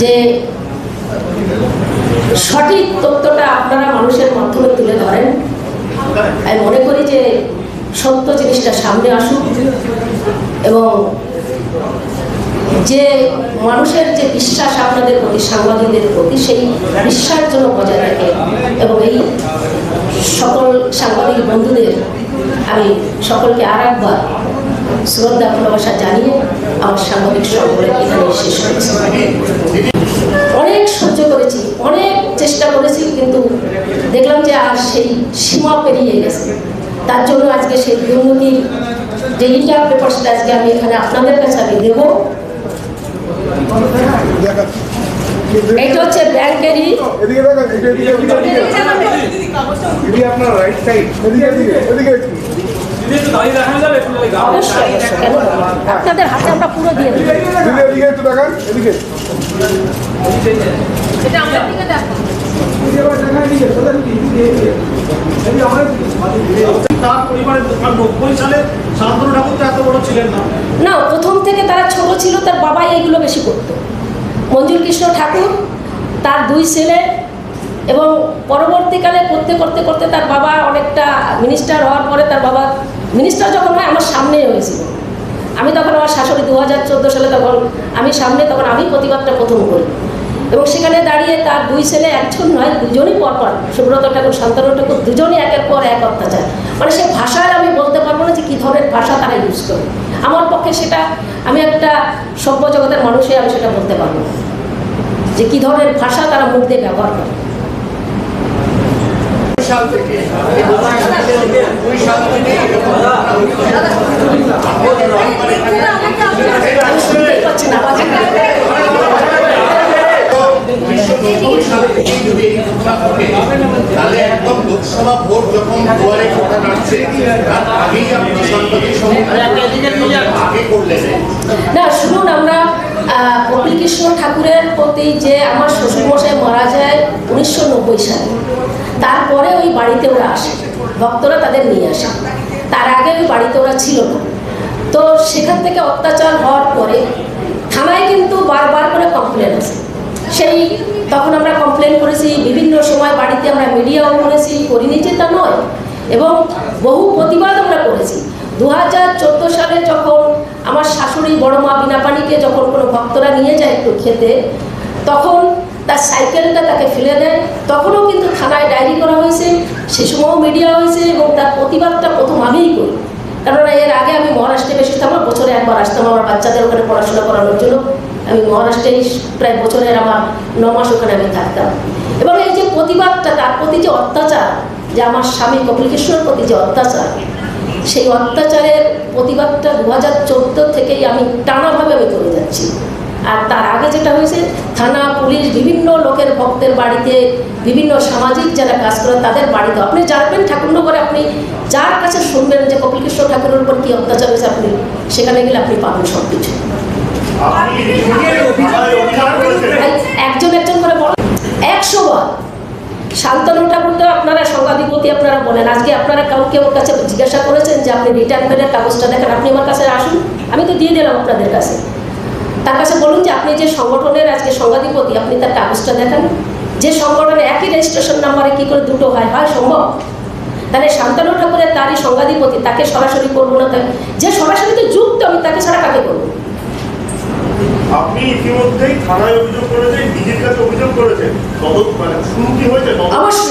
যে সঠিক তথ্যটা আপনারা মানুষের মাধ্যমে তুলে ধরেন। আমি মনে করি যে সত্য জিনিসটা সামনে আসুক এবং যে মানুষের যে বিশ্বাস আপনাদের প্রতি, সাংবাদিকদের প্রতি, সেই বিশ্বাস যেন বজায় রাখে এবং এই সকল সাংবাদিক বন্ধুদের আমি সকলকে আর একবার শ্রদ্ধা ভালোবাসা জানিয়ে আমার সাংবাদিক সম্পর্কে এখানে শেষ করেছি অনেক সহ্য করেছি অনেক চেষ্টা করেছি কিন্তু দেখলাম যে আর সেই সীমা পেরিয়ে গেছে। তার জন্য আজকে সেই দুর্নীতির যে ইন্টার পেপারসটা আজকে আমি এখানে আপনাদের কাছে আমি দেবো। এটা হচ্ছে ব্যাংকেরই। এদিকে দেখেন এদিকে এদিকে এদিকে। এদিকে আপনার রাইট সাইড অবশ্যই? আপনাদের হাতে আমরা পুরো দিয়ে দেবো। না। না প্রথম থেকে তারা ছোট ছিল তার বাবাই এইগুলো বেশি করতো। মঞ্জুর কৃষ্ণ ঠাকুর তার দুই ছেলে এবং পরবর্তীকালে করতে করতে করতে তার বাবা অনেকটা মিনিস্টার হওয়ার পরে তার বাবা মিনিস্টার যখন হয়, আমার সামনেই হয়েছিল। আমি তখন আমার শাশুড়ি দু হাজার চোদ্দ সালে তখন, আমি সামনে তখন আমি প্রতিবাদটা প্রথম করি। এবং সেখানে দাঁড়িয়ে তার দুই ছেলে, একজন নয়, দুজনই পরপর, সুব্রত ঠাকুর, শান্তনু ঠাকুর, দুজনই একের পর এক অত্যাচার। মানে সে ভাষায় আমি বলতে পারব না যে কী ধরনের ভাষা তারা ইউজ করে। আমার পক্ষে সেটা, আমি একটা সভ্য জগতের মানুষই আমি সেটা বলতে পারব না। যে কী ধরনের ভাষা তারা মুখ দিয়ে ব্যবহার করে সাল থেকে দুই সাল থেকে আমি শুনতেই পাচ্ছি না আওয়াজ নব্বই সাল থেকে যদি এই ঘটনা ঘটে তাহলে একদম লোকসভা ভোট যখন দুয়ারে কথা নাড়ছে তার আগেই আপনি সাংবাদিক সম্মেলন আগে করলেন না শুনুন আমরা আহ, কপিল কৃষ্ণ ঠাকুরের প্রতি যে আমার শ্বশুরমশাই মারা যায় উনিশশো নব্বই সালে তারপরে ওই বাড়িতে ওরা আসে, ভক্তরা তাদের নিয়ে আসে। তার আগে ওই বাড়িতে ওরা ছিল না। তো সেখান থেকে অত্যাচার হওয়ার পরে থানায় কিন্তু বারবার করে কমপ্লেন আছে সেই তখন আমরা কমপ্লেন করেছি, বিভিন্ন সময় বাড়িতে আমরা মিডিয়াও করেছি, করিনি যে তা নয়। এবং বহু প্রতিবাদ আমরা করেছি। দু হাজার চোদ্দ সালে যখন আমার শাশুড়ি বড় মা বিনাপানিকে যখন কোনো ভক্তরা নিয়ে যায় একটু খেতে, তখন তার সাইকেলটা তাকে ফেলে দেয় তখনও কিন্তু থানায় ডায়েরি করা হয়েছে। সে সময়ও মিডিয়া হয়েছে এবং তার প্রতিবাদটা প্রথম আমিই করি। কেননা এর আগে আমি মহারাষ্ট্রে বেশি থাকতাম বছরে একবার আসতাম, আমার বাচ্চাদের ওখানে পড়াশোনা করানোর জন্য। আমি মহারাষ্ট্রে প্রায় বছরের আমার ন মাস ওখানে আমি থাকতাম। এবং এই যে প্রতিবাদটা, তার প্রতি যে অত্যাচার, যে আমার স্বামী কপিল কৃষ্ণের প্রতি যে অত্যাচার, সেই অত্যাচারের প্রতিবাদটা দু হাজার চোদ্দ থেকেই আমি টানাভাবে আমি করে যাচ্ছি। আর তার আগে যেটা হয়েছে, থানা, পুলিশ, বিভিন্ন লোকের ভক্তের বাড়িতে, বিভিন্ন সামাজিক যারা কাজ করে তাদের বাড়িতে। আপনি জানবেন ঠাকুরনগরে আপনি যার কাছে শুনবেন যে কপিল কৃষ্ণ ঠাকুরের উপর কী অত্যাচার হয়েছে, আপনি সেখানে গেলে আপনি পাবেন সব কিছু একজন একজন করে বল একশো বার। শান্তনু ঠাকুর তো আপনারা সংবাদিকতি আপনারা বলেন। আজকে আপনারা কাউকে ওর কাছে জিজ্ঞাসা করেছেন যে আপনি রিটায়ারমেন্টের কাগজটা দেখেন, আপনি আমার কাছে আসুন। আমি তো দিয়ে দিলাম আপনাদের কাছে। তার কাছে বলুন যে আপনি যে সংগঠনের আজকে সংবাদিকতি আপনি তার কাগজটা দেখান। যে সংগঠনে একই রেজিস্ট্রেশন নাম্বারে কি করে দুটো হয় হয় সম্ভব? তাহলে শান্তনু ঠাকুরের তারই সংবাদিকতি তাকে সরাসরি করব না তাই? যে সরাসরি তো যুক্ত আমি তাকে ছাড়া কাকে করব? আপনি ইতিমধ্যেই থানায় অভিযোগ করেছেন নিজের কাছে অভিযোগ করেছেন। তদন্ত মানে শুরু কি হয়েছে অবশ্য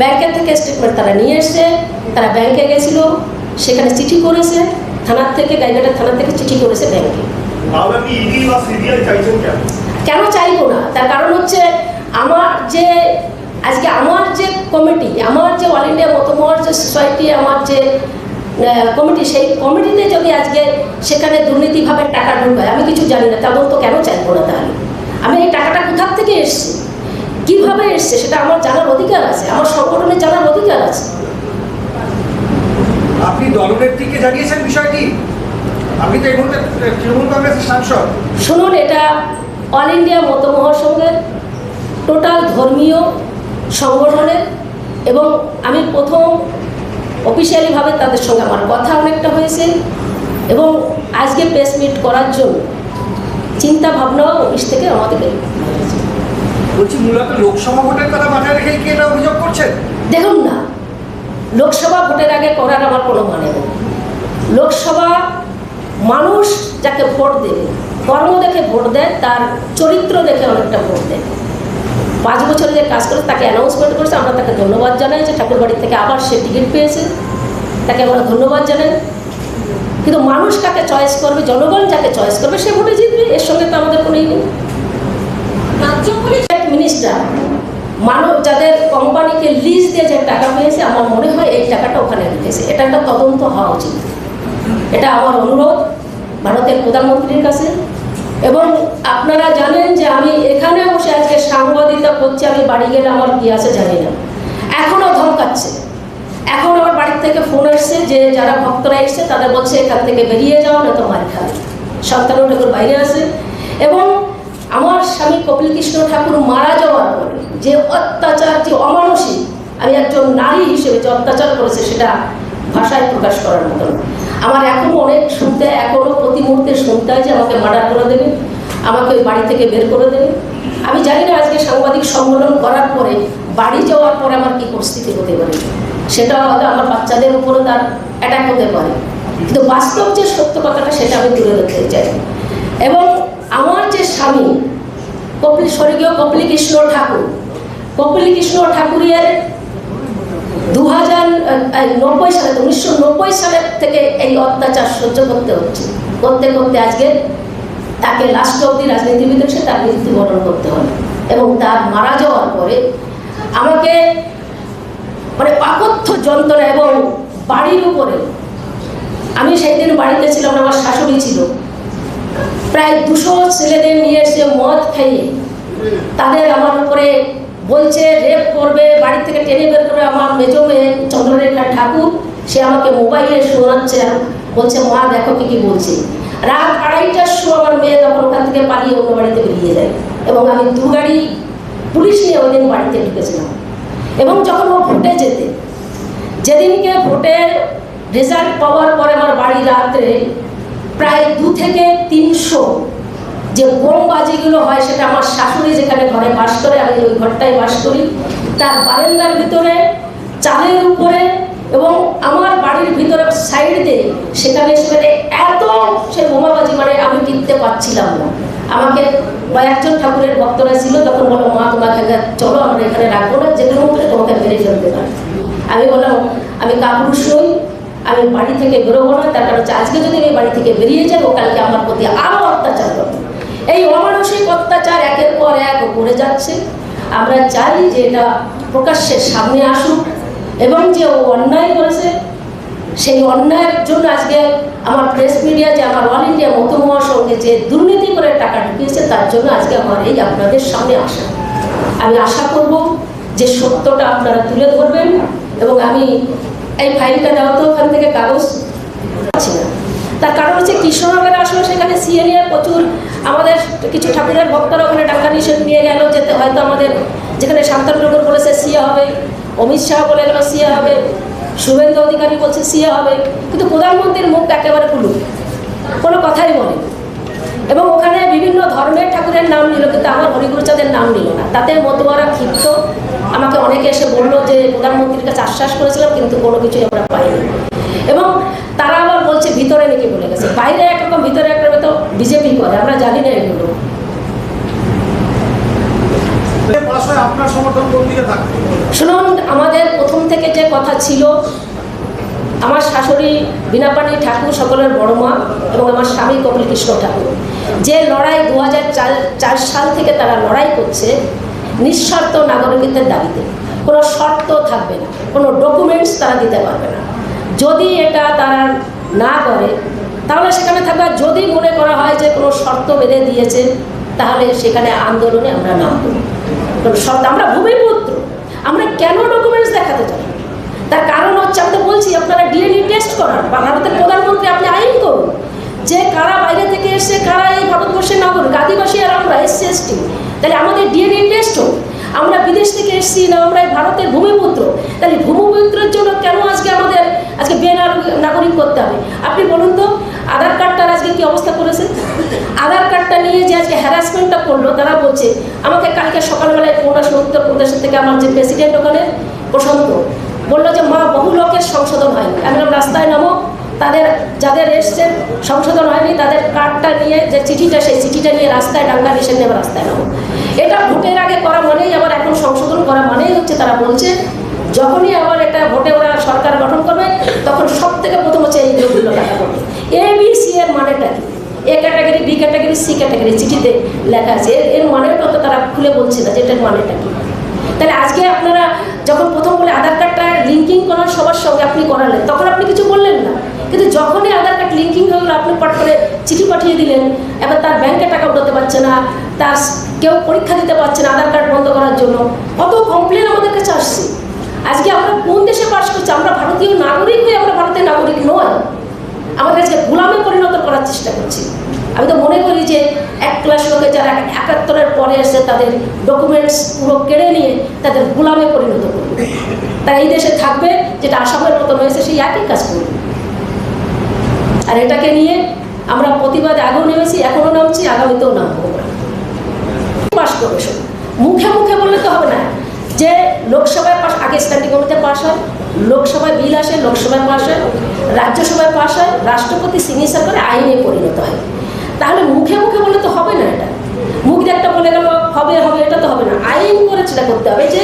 ব্যাংকের থেকে স্টেটমেন্ট তারা নিয়ে এসছে তারা ব্যাংকে গেছিল সেখানে চিঠি করেছে থানার থেকে গাইঘাটের থানার থেকে চিঠি করেছে ব্যাংকে। কেন? চাইব না? তার কারণ হচ্ছে আমার যে আজকে আমার যে কমিটি আমার যে অল ইন্ডিয়া মতমহর যে সোসাইটি আমার যে কমিটি সেই কমিটিতে যদি আজকে সেখানে দুর্নীতিভাবে টাকা ঢুকায় আমি কিছু জানি না তদন্ত কেন চাইব না তাহলে? আমি এই টাকাটা কোথার থেকে এসছে? কীভাবে এসছে সেটা আমার জানার অধিকার আছে আমার সংগঠনের জানার অধিকার আছে। আপনি দলনেত্রীকে জানিয়েছেন বিষয়টি? আপনি তো এই মুহূর্তে তৃণমূল কংগ্রেসের সাংসদ। শুনুন এটা অল ইন্ডিয়া মতমহাসংঘের টোটাল ধর্মীয় সংগঠনের এবং আমি প্রথম অফিসিয়ালিভাবে তাদের সঙ্গে আমার কথা অনেকটা হয়েছে এবং আজকে প্রেস মিট করার জন্য চিন্তা ভাবনাও অফিস থেকে আমাদেরকে দিয়েছে। বলছি মূলত লোকসভা ভোটের কথা মাথায় রেখে কি এটা অভিযোগ করছেন? দেখুন না লোকসভা ভোটের আগে করার আমার কোনো মানে নেই। লোকসভা মানুষ যাকে ভোট দেবে কর্ম দেখে ভোট দেয় তার চরিত্র দেখে অনেকটা ভোট দেয়। পাঁচ বছরে যে কাজ করে তাকে অ্যানাউন্সমেন্ট করেছে আমরা তাকে ধন্যবাদ জানাই যে ঠাকুরবাড়ি থেকে আবার সে টিকিট পেয়েছে। তাকে আমরা ধন্যবাদ জানাই। কিন্তু মানুষ কাকে চয়েস করবে জনগণ যাকে চয়েস করবে সে ভোটে জিতবে এর সঙ্গে তো আমাদের কোনো নেই। মিনিস্টার মানব যাদের কোম্পানিকে লিজ দিয়ে যে টাকা পেয়েছে আমার মনে হয় এই টাকাটা ওখানে রেখেছে। এটা একটা তদন্ত হওয়া উচিত। এটা আমার অনুরোধ ভারতের প্রধানমন্ত্রীর কাছে। এবং আপনারা জানেন যে আমি এখানে বসে আজকে সাংবাদিকতা করছি, আমি বাড়ি গেলে আমার কি আছে জানি না। এখনও ধমকাচ্ছে। এখন আমার বাড়ির থেকে ফোন এসছে যে যারা ভক্তরা এসছে, তাদের বলছে এখান থেকে বেরিয়ে যাও না তো মার খাবে। সন্তান ঠাকুর বাইরে আছে। এবং আমার স্বামী কপিল কৃষ্ণ ঠাকুর মারা যাওয়ার পরে যে অত্যাচার, যে অমানসিক, আমি একজন নারী হিসেবে যে অত্যাচার করেছে, সেটা ভাষায় প্রকাশ করার মতো আমার এখনও অনেক শুনতে এখনও প্রতি মুহূর্তে শুনতে হয় যে আমাকে মার্ডার করে দেবে, আমাকে ওই বাড়ি থেকে বের করে দেবে। আমি জানি না আজকে সাংবাদিক সম্মেলন করার পরে বাড়ি যাওয়ার পরে আমার কি পরিস্থিতি হতে পারে। সেটা হয়তো আমার বাচ্চাদের উপরে তার অ্যাটাক হতে পারে। কিন্তু বাস্তব যে সত্য কথাটা সেটা আমি তুলে ধরতে চাই। এবং আমার যে স্বামী, কপিল স্বর্গীয় কপিল কৃষ্ণ ঠাকুর কপিল কৃষ্ণ ঠাকুরের দু হাজার নব্বই সালে, উনিশশো নব্বই সালের থেকে এই অত্যাচার সহ্য করতে হচ্ছে। করতে করতে আজকে তাকে লাস্ট অব্দি রাজনীতিবিদ সে তার মৃত্যুবরণ করতে হবে। এবং তার মারা যাওয়ার পরে আমাকে মানে পাকথ্য যন্ত্রণা এবং বাড়ির উপরে আমি সেই দিন বাড়িতে ছিলাম, আমার শাশুড়ি ছিল। প্রায় দুশো ছেলেদের নিয়ে এসে মদ খাইয়ে তাদের আমার উপরে বলছে রেপ করবে, বাড়ি থেকে টেনে বের করে আমার মেজো মেয়ে চন্দ্ররেখা ঠাকুর। সে আমাকে মোবাইলে শোনাচ্ছে বলছে, মা, দেখো কি কি বলছে। রাত আড়াইটার সময় আমার মেয়ে তখন ওখান থেকে পালিয়ে অন্য বাড়িতে বেরিয়ে যায় এবং আমি দু গাড়ি পুলিশ নিয়ে ওই দিন বাড়িতে ঢুকেছিলাম। এবং যখন ও ভোটে যেতে, যেদিনকে ভোটের রেজাল্ট পাওয়ার পরে আমার বাড়ি রাত্রে প্রায় দু থেকে তিনশো যে বোমবাজিগুলো হয় সেটা আমার শাশুড়ি যেখানে ঘরে বাস করে, আমি ওই ঘরটায় বাস করি। তার বারান্দার ভিতরে, চালের উপরে এবং আমার বাড়ির ভিতরে সাইড দিয়ে সেখানে সেখানে এত সে বোমাবাজি মানে আমি টিকতে পারছিলাম না। আমাকে কয়েকজন ঠাকুরের ভক্তরা ছিল, তখন বলো মা, তোমাকে চলো, আমরা এখানে রাখব না, যে কোনো মুহূর্তে তোমাকে মেরে ফেলতে পারে। আমি বললাম, আমি কাপুরুষ নই, আমি বাড়ি থেকে বেরোবো না, তার কারণ আজকে যদি আমি বাড়ি থেকে বেরিয়ে ও কালকে আমার প্রতি আরও অত্যাচার করবে। এই অমানসিক অত্যাচার একের পর এক করে যাচ্ছে। আমরা চাই যে এটা প্রকাশ্যের সামনে আসুক এবং যে ও অন্যায় করেছে, সেই অন্যায়ের জন্য আজকে আমার প্রেস মিডিয়া, যে আমার অল ইন্ডিয়া মতমহার সঙ্গে যে দুর্নীতি করে টাকা ঢুকিয়েছে, তার জন্য আজকে আমার এই আপনাদের সামনে আসা। আমি আশা করব যে সত্যটা আপনারা তুলে ধরবেন এবং আমি এই ফাইলটা দেওয়া তো ওখান থেকে কাগজ পাচ্ছি না। তার কারণ হচ্ছে কৃষ্ণনগরে আসলে সেখানে সিএনএ প্রচুর আমাদের কিছু ঠাকুরের ভক্তরা ওখানে টাকা নিষেধ নিয়ে গেল, যেতে হয়তো আমাদের যেখানে শান্তনগর বলেছে সিএ হবে, অমিত শাহ বলে গেল সিএ হবে, শুভেন্দু অধিকারী বলছে সিএ হবে, কিন্তু প্রধানমন্ত্রীর মুখ একেবারে পুলু কোনো কথাই বলে এবং ওখানে বিভিন্ন ধর্মের ঠাকুরের নাম নিল, কিন্তু আমার হরিগুরুচাঁদের নাম নিল না। তাতে মতুয়ারা ক্ষিপ্ত, আমাকে অনেকে এসে বলল যে প্রধানমন্ত্রীর কাছে আশ্বাস করেছিলাম, কিন্তু কোনো কিছুই আমরা পাইনি। এবং তারা আবার বলছে ভিতরে নাকি বলে গেছে। বাইরে একরকম ভিতরে একরকম তো বিজেপি করে আমরা জানি না এগুলো। শুনুন আমাদের প্রথম থেকে যে কথা ছিল আমার শাশুড়ি বিনাপানি ঠাকুর সকলের বড় মা এবং আমার স্বামী কপিল কৃষ্ণ ঠাকুর। যে লড়াই দু চার সাল থেকে তারা লড়াই করছে নিঃশর্ত নাগরিকদের দাবিতে। কোনো শর্ত থাকবে না কোনো ডকুমেন্টস তারা দিতে পারবে না। যদি এটা তারা না করে, তাহলে সেখানে থাকবে। যদি মনে করা হয় যে কোনো শর্ত বেঁধে দিয়েছে, তাহলে সেখানে আন্দোলনে আমরা নামবো। শর্ত আমরা ভূমিপুত্র। আমরা কেন ডকুমেন্টস দেখাতে চাই? তার কারণ হচ্ছে, আমি তো বলছি, আপনারা ডিএনএ টেস্ট করান। বা ভারতের প্রধানমন্ত্রী, আপনি আইন করুন। যে কারা বাইরে থেকে এসে, কারা এই ভারতবর্ষের নাগরিক, আদিবাসী আর আমরা এসসি এসটি তাহলে আমাদের ডিএনএ টেস্ট হোক। আমরা বিদেশ থেকে এসেছি, না আমরা ভারতের ভূমিপুত্র? তাহলে ভূমিপুত্রের জন্য কেন আজকে আমাদের, আজকে বেনাগরিক করতে হবে? আপনি বলুন তো, আধার কার্ডটার আজকে কি অবস্থা করেছে? আধার কার্ডটা নিয়ে যে আজকে হ্যারাসমেন্টটা করল, তারা বলছে, আমাকে কালকে সকালবেলায় ফোন আসলো উত্তরপ্রদেশ থেকে আমার যে প্রেসিডেন্ট ওখানে, প্রশান্ত। বলল যে, মা, বহু লোকের সংশোধন হয়নি। আমি রাস্তায় নামো, তাদের, যাদের এসছে, সংশোধন হয়নি, তাদের কার্ডটা নিয়ে যে চিঠিটা, সেই চিঠিটা নিয়ে রাস্তায় ডাঙ্গা এসে নেবে, রাস্তায় নামো। এটা ভোটের আগে করা মানেই আবার এখন সংশোধন করা মানেই হচ্ছে তারা বলছে, যখনই আবার এটা ভোটে ওরা সরকার গঠন করবে, তখন সব থেকে প্রথম হচ্ছে এই লোকগুলো টাকা করবে। এ বি সি এর মানেটা কি? A category B category C category চিঠিতে লেখা আছে। এর- এর মানেটা তো তারা খুলে বলছে না যে এটার মানেটা কি। তাহলে আজকে আপনারা যখন প্রথম বলে আধার কার্ডটা লিঙ্কিং করার সবার সঙ্গে আপনি করালেন। তখন আপনি কিছু বললেন না। কিন্তু যখনই আধার কার্ড লিঙ্কিং হয়ে গেলো আপনি পট করে চিঠি পাঠিয়ে দিলেন, এবার তার ব্যাংকে টাকা উঠাতে পারছে না, তার কেউ পরীক্ষা দিতে পারছে না আধার কার্ড বন্ধ করার জন্য। কত কমপ্লেন আমাদের কাছে আসছে। আজকে আমরা কোন দেশে বাস করছি? আমরা ভারতীয় নাগরিক হয়ে আমরা ভারতের নাগরিক নয়। আমাদের কাছে গোলামে পরিণত করার চেষ্টা করছি। আমি তো মনে করি যে এক ক্লাস লোকে যারা একাত্তরের পরে এসে তাদের ডকুমেন্টস পুরো কেড়ে নিয়ে তাদের গোলামে পরিণত করবে। তারা এই দেশে থাকবে যেটা আসামের মতো হয়েছে সেই একই কাজ করবে। আর এটাকে নিয়ে আমরা প্রতিবাদে আগেও নেমেছি, এখনও নামছি, আগামীতেও নামবো। পাস করবে মুখে মুখে বললে তো হবে না যে লোকসভায় পাস আগে স্ট্যান্ডিং কমিটিতে পাস হয়, লোকসভায় বিল আসে, লোকসভায় পাস হয়, রাজ্যসভায় পাস হয়, রাষ্ট্রপতি সিগনেচার করে আইনে পরিণত হয়। তাহলে মুখে মুখে বলে তো হবে না এটা। মুখ দিয়ে একটা বলে গেল, হবে হবে, এটা তো হবে না। আইন করে সেটা করতে হবে যে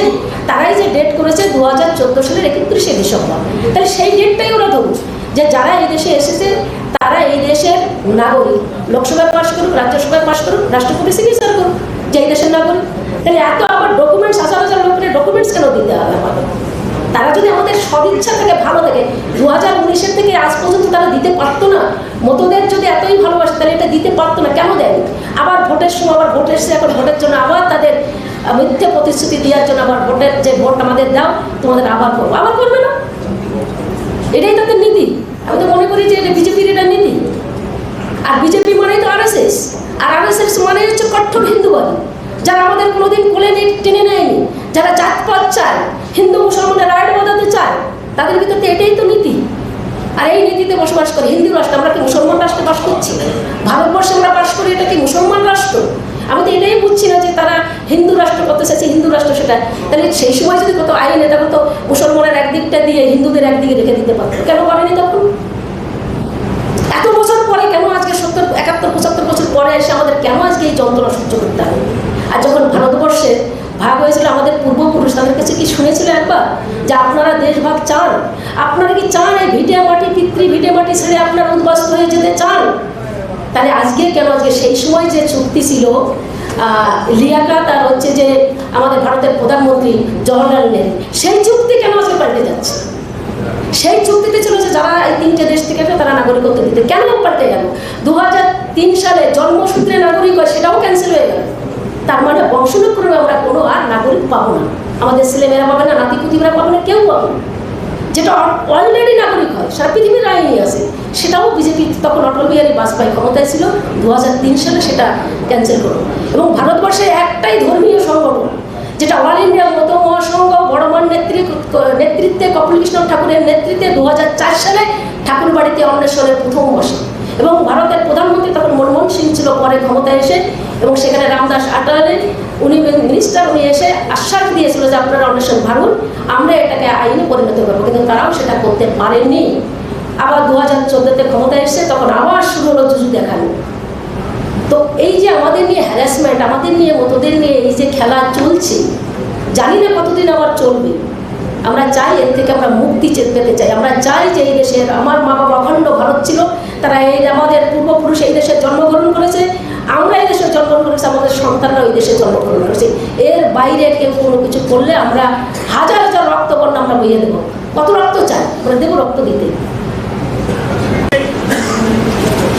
তারাই যে ডেট করেছে দু হাজার চোদ্দ সালের একত্রিশে ডিসেম্বর। তাহলে সেই ডেটটাই ওরা ধরুক যে যারা এই দেশে এসেছে, তারা এই দেশের নাগরিক। লোকসভায় পাস করুক, রাজ্যসভায় পাস করুক, রাষ্ট্রপতি সিগনেচার করুক যে এই দেশের নাগরিক। তাহলে এত আবার ডকুমেন্টস হাজার হাজার লোকের ডকুমেন্টস কেন দিতে হবে আমাদের? তারা যদি আমাদের সদিচ্ছা থেকে ভালো থাকে দু হাজার উনিশের থেকে আজ পর্যন্ত তারা দিতে পারতো না। মতদের যদি এতই ভালোবাসে, তাহলে এটা দিতে পারতো না, কেন দেয়? আবার ভোটের সময়, আবার ভোট এসছে এখন ভোটের জন্য আবার তাদের মিথ্যে প্রতিশ্রুতি দেওয়ার জন্য আবার ভোটের যে ভোট আমাদের দাও, তোমাদের আবার করব। আবার করবে না? এটাই তাদের নীতি। আমি তো মনে করি যে এটা বিজেপির এটা নীতি। আর বিজেপি মানেই তো আরএসএস আর আরএসএস মানে হচ্ছে কঠোর হিন্দুবাদী যারা আমাদের কোনোদিন কোলে টেনে নেয়নি, যারা জাতপাত চায় হিন্দু মুসলমানের রাইট বাঁধাতে চায়, তাদের ভিতরে তো এটাই তো নীতি। আর এই নীতিতে বসবাস করে হিন্দু রাষ্ট্র, আমরা কি মুসলমান রাষ্ট্রে বাস করছি? ভারতবর্ষে আমরা বাস করি, এটা কি মুসলমান রাষ্ট্র? আমি তো এটাই বুঝছি না যে তারা হিন্দু রাষ্ট্র করতে চাইছে, হিন্দু রাষ্ট্র সেটা। তাহলে সেই সময় যদি কত আইন, এটা তো মুসলমানের একদিকটা দিয়ে হিন্দুদের একদিকে রেখে দিতে পারতো? কেন করেনি তখন? এত বছর পরে কেন আজকে সত্তর, একাত্তর, পঁচাত্তর বছর পরে এসে আমাদের কেন আজকে এই যন্ত্রণা সহ্য করতে হবে? আর যখন ভারতবর্ষে ভাগ হয়েছিল আমাদের পূর্বপুরুষ, তাদের কাছে কি শুনেছিল একবার? যে আপনারা দেশভাগ চান। আপনারা কি চান এই ভিটে মাটি, পিতৃ ভিটে মাটি ছেড়ে আপনারা উদ্বাস্ত হয়ে যেতে চান? তাহলে আজকে কেন? আজকে সেই সময় যে চুক্তি ছিল লিয়াকাত আর হচ্ছে যে আমাদের ভারতের প্রধানমন্ত্রী জওয়াহরলাল নেহরু, সেই চুক্তি কেন আজকে পাল্টে যাচ্ছে? সেই চুক্তিতে ছিল যে যারা এই তিনটে দেশ থেকে আসে তারা নাগরিকত্ব দিতে। কেন পাল্টে গেল? দু সালে জন্মসূত্রে নাগরিক হয়, সেটাও ক্যান্সেল হয়ে গেল। তার মানে বংশলক্রমে আমরা কোনো আর নাগরিক পাবো না। আমাদের ছেলেমেয়েরা পাবে না নাতি নাতিপুতিরা পাবে না, কেউ পাবে না। যেটা অলরেডি নাগরিক হয়, সারা পৃথিবীর আইনই আছে, সেটাও বিজেপি তখন অটল বিহারী বাজপেয়ী ক্ষমতায় ছিল দু হাজার তিন সালে সেটা ক্যান্সেল করল। এবং ভারতবর্ষে একটাই ধর্মীয় সংগঠন, যেটা অল ইন্ডিয়া মত মহাসংঘ বড়মান নেতৃত্ব নেতৃত্বে কপিলকৃষ্ণ ঠাকুরের নেতৃত্বে দু হাজার চার সালে ঠাকুর বাড়িতে অন্বেষণের প্রথম বসে এবং ভারতের প্রধানমন্ত্রী তখন মনমোহন সিং ছিল পরে ক্ষমতায় এসে এবং সেখানে রামদাস আটালে উনি মিনিস্টার উনি এসে আশ্বাস দিয়েছিল যে আপনারা অন্বেষণ ভাঙুন, আমরা এটাকে আইনে পরিণত করব, কিন্তু তারাও সেটা করতে পারেননি। আবার দু হাজার চোদ্দোতে ক্ষমতায় এসে তখন আবার শুরু হলো জুজু দেখানো। তো এই যে আমাদের নিয়ে হ্যারাসমেন্ট আমাদের নিয়ে মতদের নিয়ে এই যে খেলা চলছে, জানি না কতদিন আবার চলবে। আমরা চাই এর থেকে আমরা মুক্তি পেতে চাই। আমরা চাই যে এই দেশের আমার মা বাবা অখণ্ড ভারত ছিল তারা এই আমাদের পূর্বপুরুষ এই দেশে জন্মগ্রহণ করেছে, আমরা এই দেশে জন্মগ্রহণ করেছি, আমাদের সন্তানরা ওই দেশে জন্মগ্রহণ করেছে। এর বাইরে কেউ কোনো কিছু করলে আমরা হাজার হাজার রক্তবর্ণ আমরা বইয়ে দেবো। কত রক্ত চাই? আমরা দেবো রক্ত দিতে।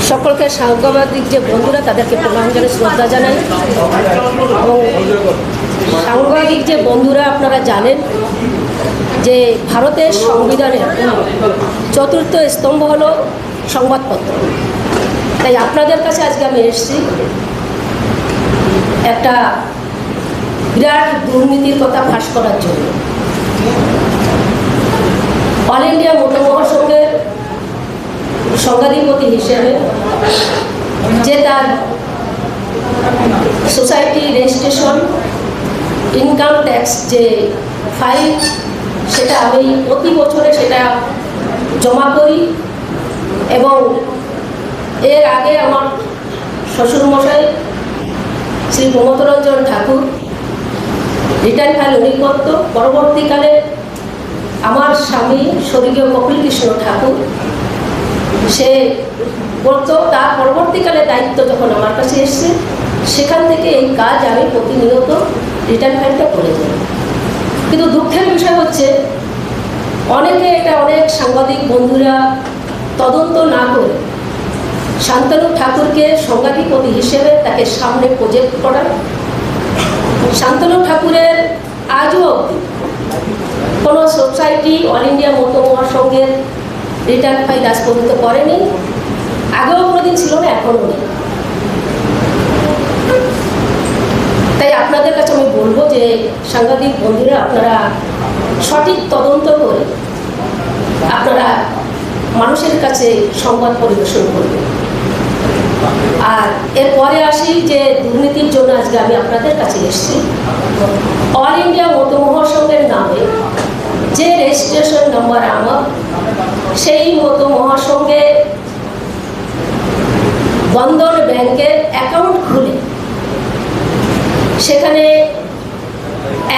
সকলকে সাংবাদিক যে বন্ধুরা, তাদেরকে প্রণাম শ্রদ্ধা জানাই। এবং সাংবাদিক যে বন্ধুরা আপনারা জানেন যে ভারতের সংবিধানের চতুর্থ স্তম্ভ হলো সংবাদপত্র। তাই আপনাদের কাছে আজকে আমি এসেছি। একটা বিরাট দুর্নীতির কথা ফাঁস করার জন্য। অল ইন্ডিয়া মোটর মহাসংঘের সংঘাধিপতি হিসেবে যে তার সোসাইটি রেজিস্ট্রেশন ইনকাম ট্যাক্স যে ফাইল, সেটা আমি প্রতি বছরে সেটা জমা করি। এবং এর আগে আমার শ্বশুরমশাই শ্রী প্রমোদরঞ্জন ঠাকুর রিটার্ন ফাইল উনি করত। পরবর্তীকালে আমার স্বামী স্বর্গীয় কপিল কৃষ্ণ ঠাকুর, সে করতো। তার পরবর্তীকালে দায়িত্ব যখন আমার কাছে এসছে, সেখান থেকে এই কাজ আমি প্রতিনিয়ত রিটার্ন ফাইলটা করে যাই কিন্তু দুঃখের বিষয় হচ্ছে, অনেকে এটা অনেক সাংবাদিক বন্ধুরা তদন্ত না করে শান্তনু ঠাকুরকে সংঘাধিপতি হিসেবে তাকে সামনে প্রজেক্ট করা। শান্তনু ঠাকুরের আজও অবধি কোনো সোসাইটি অল ইন্ডিয়া মতো মহাসংঘের রিটার্ন ফাইল আজ পর্যন্ত করেনি। আগেও কোনোদিন ছিল না, এখনও নেই। তাই আপনাদের কাছে আমি বলব যে সাংবাদিক বন্ধুরা, আপনারা সঠিক তদন্ত করে আপনারা মানুষের কাছে সংবাদ পরিবেশন করবেন আর এরপরে আসি যে দুর্নীতির জন্য আজকে আমি আপনাদের কাছে এসেছি। অল ইন্ডিয়া মতো মহাসংঘের নামে যে রেজিস্ট্রেশন নাম্বার আমার, সেই মতো মহাসংঘে বন্ধন ব্যাংকের অ্যাকাউন্ট খুলে। সেখানে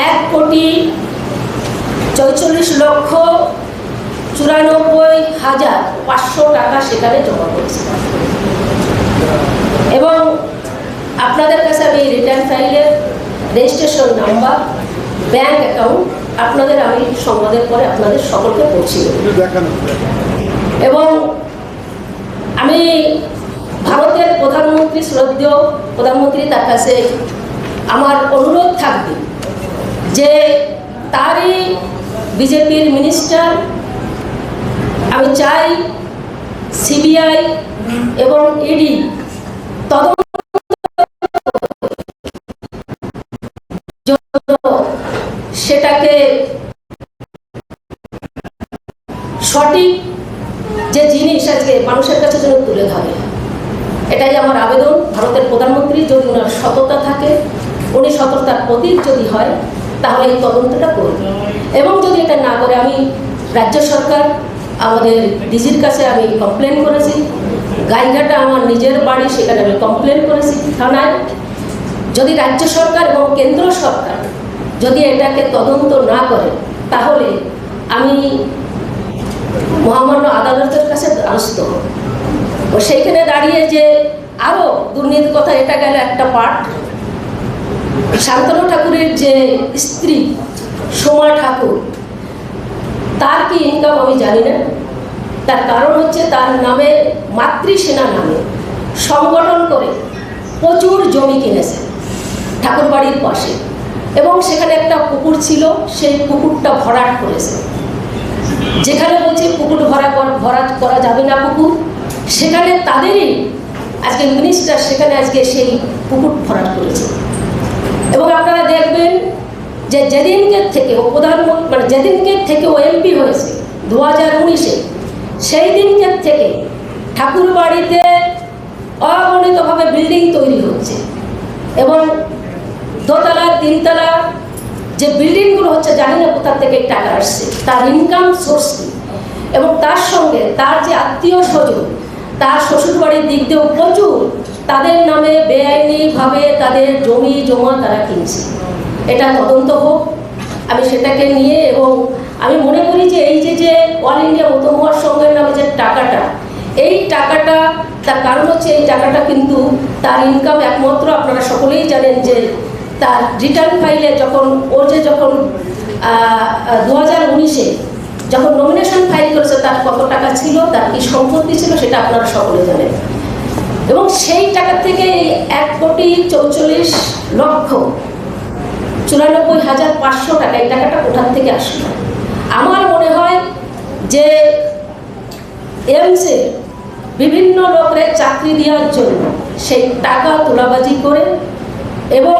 এক কোটি চৌচল্লিশ লক্ষ চুরানব্বই হাজার পাঁচশো টাকা সেখানে জমা করেছে। এবং আপনাদের কাছে আমি রিটার্ন ফাইলের রেজিস্ট্রেশন নাম্বার ব্যাংক অ্যাকাউন্ট আপনাদের আমি সংবাদের পরে আপনাদের সকলকে দেখানো এবং আমি ভারতের প্রধানমন্ত্রী শ্রদ্ধেয় প্রধানমন্ত্রী তার কাছে আমার অনুরোধ থাকবে যে তারই বিজেপির মিনিস্টার আমি চাই সিবিআই এবং ইডি তদন্ত সেটাকে সঠিক যে জিনিস আজকে মানুষের কাছে যেন তুলে ধরে। এটাই আমার আবেদন। ভারতের প্রধানমন্ত্রী যদি ওনার সততা থাকে, উনি সততার প্রতীক যদি হয়, তাহলে এই তদন্তটা করবে এবং যদি এটা না করে, আমি রাজ্য সরকার আমাদের ডিজির কাছে আমি কমপ্লেন করেছি। গাইঘাটা আমার নিজের বাড়ি, সেখানে আমি কমপ্লেন করেছি থানায়। যদি রাজ্য সরকার এবং কেন্দ্র সরকার যদি এটাকে তদন্ত না করে, তাহলে আমি মহামান্য আদালতের কাছে দ্বারস্থ ও সেইখানে দাঁড়িয়ে যে আরও দুর্নীতির কথা, এটা গেল একটা পার্ট শান্তনু ঠাকুরের যে স্ত্রী সোমা ঠাকুর তার কি ইনকাম আমি জানি না। তার কারণ হচ্ছে তার নামে, মাতৃসেনা নামে সংগঠন করে প্রচুর জমি কিনেছে ঠাকুরবাড়ির পাশে। এবং সেখানে একটা পুকুর ছিল, সেই পুকুরটা ভরাট করেছে। যেখানে বলছে পুকুর ভরা ভরাট করা যাবে না পুকুর। সেখানে তাদেরই আজকে মিনিস্টার সেখানে আজকে সেই পুকুর ভরাট করেছে। এবং আপনারা দেখবেন যে যেদিনকে থেকে ও প্রধানমন্ত্রী মানে যেদিনকে থেকে ও এমপি হয়েছে দু হাজার উনিশে সেই দিনকে থেকে ঠাকুর বাড়িতে অগণিতভাবে বিল্ডিং তৈরি হচ্ছে। এবং দোতলা, তিনতলা যে বিল্ডিংগুলো হচ্ছে, জানি না কোথা থেকে টাকা আসছে, তার ইনকাম সোর্স কি? এবং তার সঙ্গে তার যে আত্মীয় স্বজন, তার শ্বশুরবাড়ির দিক দিয়েও প্রচুর, তাদের নামে বেআইনিভাবে তাদের জমি, জমা তারা কিনছে। এটা তদন্ত হোক, আমি সেটাকে নিয়ে এবং আমি মনে করি যে এই যে যে অল ইন্ডিয়া মতমহার সঙ্গে নামে যে টাকাটা, এই টাকাটা, তার কারণ হচ্ছে এই টাকাটা কিন্তু তার ইনকাম একমাত্র আপনারা সকলেই জানেন যে তার রিটার্ন ফাইলে যখন, ও যে যখন দু হাজার উনিশে যখন নমিনেশন ফাইল করেছে, তার কত টাকা ছিল, তার কি সম্পত্তি ছিল সেটা আপনারা সকলে জানেন। এবং সেই টাকা থেকে এক কোটি চৌচল্লিশ লক্ষ চুরানব্বই হাজার পাঁচশো টাকা এই টাকাটা কোথার থেকে আসলো? আমার মনে হয় যে এমসে বিভিন্ন লোকের চাকরি দেওয়ার জন্য সেই টাকা তোলাবাজি করে এবং